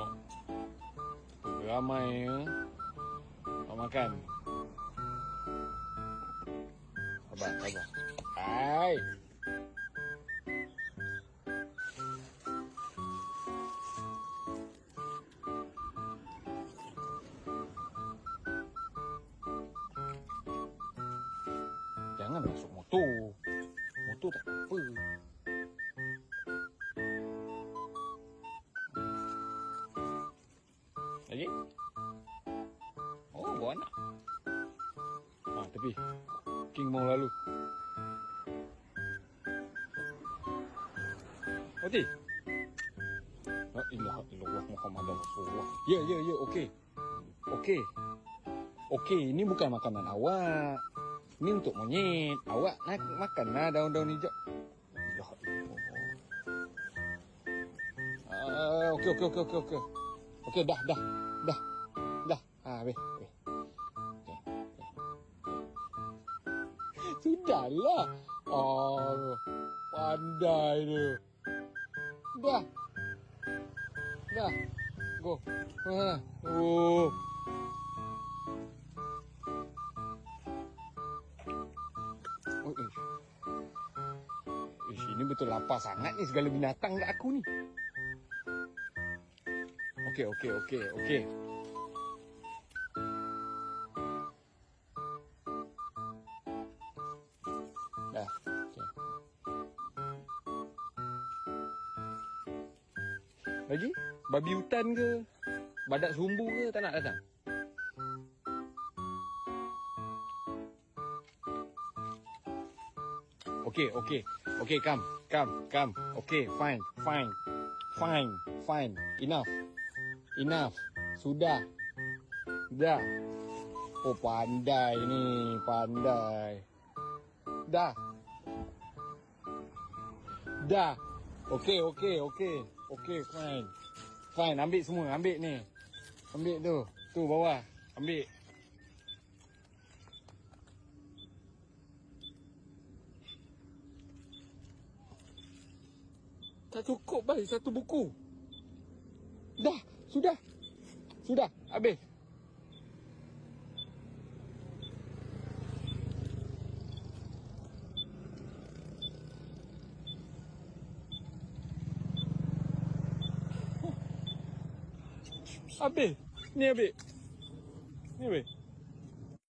Tengok. Ramai ya. Nak makan. Sabar, sabar. Hai. Jangan masuk motor. Motor tak apa. Lagi? Oh, bawa anak. Ha, tepi. King mau lalu. Oti. La ilaha illallah Muhammad Rasulullah. Ya, ya, ya, okey. Okey. Okey, ini bukan makanan awak. Ini untuk monyet. Awak nak makanlah daun-daun hijau. Ilaha illallah. Ah, okey, okey, okey, okey, okey. Okey, dah, dah. Dah. Dah. Ha, habis. okey. Sudahlah. Oh, pandai tu. Dah. Dah. Go. Ha. Oh. Ini betul lapar sangat ni segala binatang kat aku ni. Okey, okey, okey, okey. Dah. Okey. Lagi? Babi hutan ke? Badak sumbu ke tak nak datang? Okey, okey. Okey, come. Come, come. Okey, fine, fine. Fine, fine. Enough. Enough. Sudah. Dah. Oh, pandai ni. Pandai. Dah. Dah. Okey, okey, okey. Okey, fine. Fine, ambil semua. Ambil ni. Ambil tu. Tu bawah. Ambil. Tak cukup, baik. Satu buku. Dah. Sudah. Sudah. Habis. Habis. Ni habis. Ni habis.